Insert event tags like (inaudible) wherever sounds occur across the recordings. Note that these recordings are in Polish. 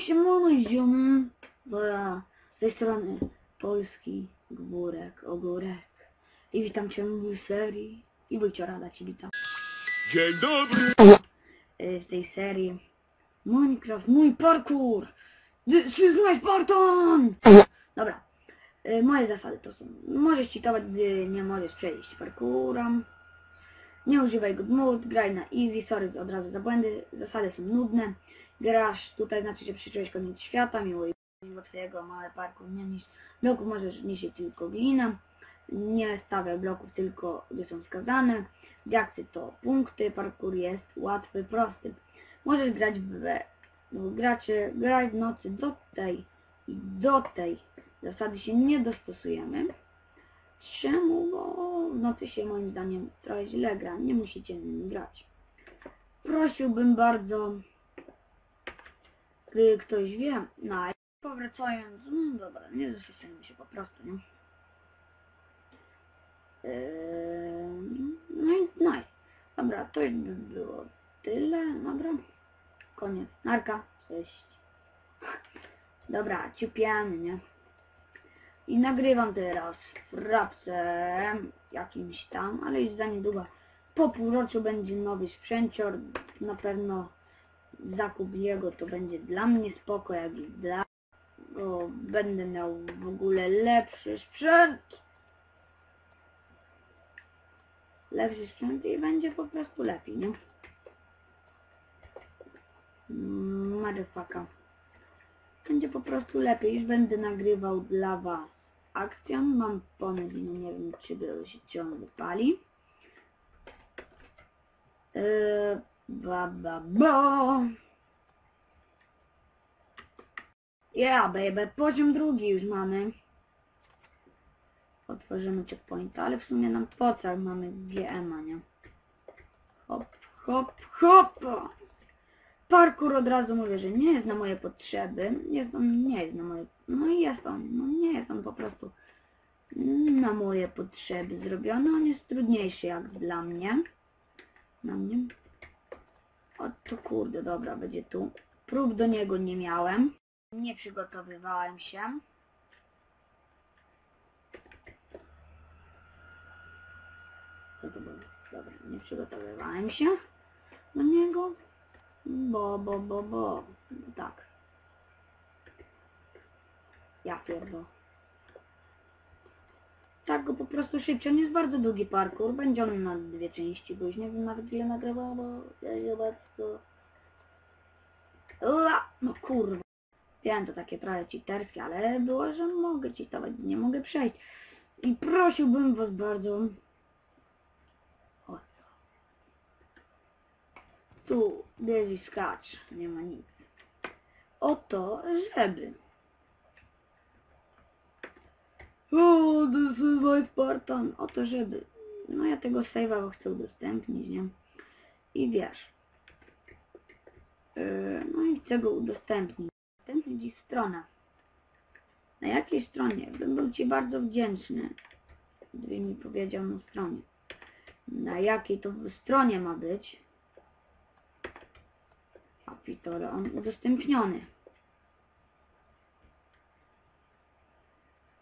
siemano ziomy, bo ja z tej strony Polski Górek, Ogórek. I witam cię w serii. I Wójcio Rada ci witam. Dzień dobry! Y, w tej serii Minecraft, mój parkour! My Spartan! Dobra, Y, moje zasady to są, możesz cheatować, gdy nie możesz przejść parkoura, nie używaj good mood, graj na easy, sorry od razu za błędy, zasady są nudne, grasz tutaj, znaczy, że przyczyłeś koniec świata, miło i mimo twojego małe parkour, nie niż bloków możesz nieść tylko glina, nie stawiaj bloków tylko, gdy są wskazane, diaksy to punkty, parkour jest łatwy, prosty, możesz grać w, w gracie, graj w nocy do tej i do tej zasady się nie dostosujemy. Czemu? Bo w nocy się moim zdaniem trochę źle gra, nie musicie grać. Prosiłbym bardzo, gdy ktoś wie, no i powracając, no dobra, nie zastosujemy się po prostu, nie? Eee, no i no i, dobra, to już by było tyle, dobra, koniec, narka, cześć. Dobra, ciupiamy, nie? I nagrywam teraz w rapce jakimś tam, ale już za niedługo po półroczu będzie nowy sprzęcior. Na pewno zakup jego to będzie dla mnie spoko, jak i dla bo będę miał w ogóle lepszy sprzęt. Lepszy sprzęt i będzie po prostu lepiej, nie? Mm, Motherfucker będzie po prostu lepiej. Już będę nagrywał dla Was akcję. Mam pomysł, nie wiem, czy się ciągle pali. Eee, ba, ba, ba. Yeah, baby, poziom drugi już mamy. Otworzymy checkpointa, ale w sumie nam po co, mamy GM-a, nie? Hop, hop, hop! Parkour od razu mówię, że nie jest na moje potrzeby. Jest on, nie jest na moje... No i jest on, no nie jest on po prostu na moje potrzeby zrobiony. On jest trudniejszy jak dla mnie. Na mnie. O to kurde, dobra, będzie tu. Prób do niego nie miałem. Nie przygotowywałem się. Co to było? Dobra, nie przygotowywałem się do niego. Bo, bo, bo, bo. Tak. Ja pierdolę. Tak go po prostu szybciej. On jest bardzo długi parkour. Będzie on na dwie części, bo już nie wiem nawet ile nagrywał, bo ja chyba to... No kurwa. Wiem, to takie trochę cheaterskie, ale było, że mogę cheatować, nie mogę przejść. I prosiłbym was bardzo... O co? Tu bierz skacz, nie ma nic. O to, żeby... O, this is my Spartan. O to, żeby... No ja tego save'a chcę udostępnić, nie? I wiesz... Yy, no i chcę go udostępnić. Udostępnić ich stronę. Na jakiej stronie? Bym był Ci bardzo wdzięczny, gdyby mi powiedział na stronie. Na jakiej to stronie ma być? A Pitore, on udostępniony.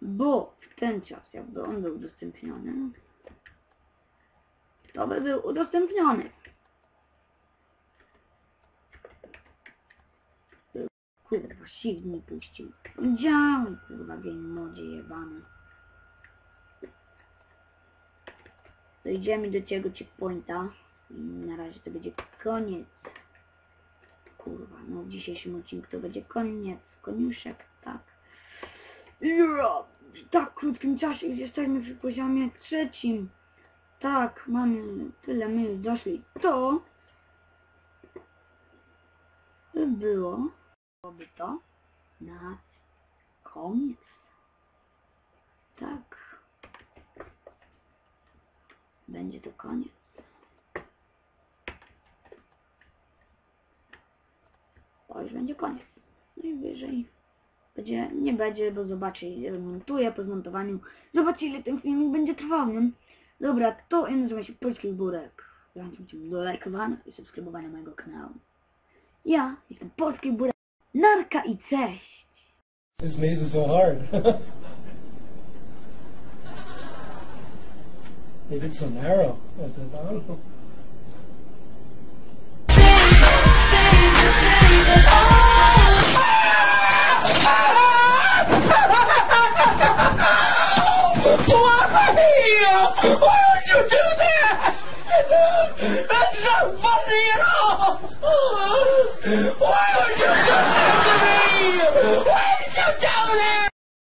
Bo w ten czas, jakby on był udostępniony, to by był udostępniony. Kurwa, mi puścił. Działaj, kurwa, game modzie jebany. Dojdziemy do tego checkpointa. I na razie to będzie koniec. Kurwa, no w dzisiejszym odcinku to będzie koniec. Koniuszek, tak. Ja, w tak krótkim czasie już jesteśmy przy poziomie trzecim. Tak, mamy tyle, już doszli. To by było, byłoby to na koniec. Tak. Będzie to koniec. To już będzie koniec. Najwyżej będzie, nie będzie, bo zobaczy, ile montuję po zmontowaniu. Zobaczcie, ile ten filmik będzie trwał, nie? Dobra, to ja nazywam się Polski Burek. Zachęcam Cię do lajkowania i subskrybowania mojego kanału. Ja jestem Polski Burek. Narka i cześć. This maze is so hard. (laughs) Maybe it's so narrow at the bottom.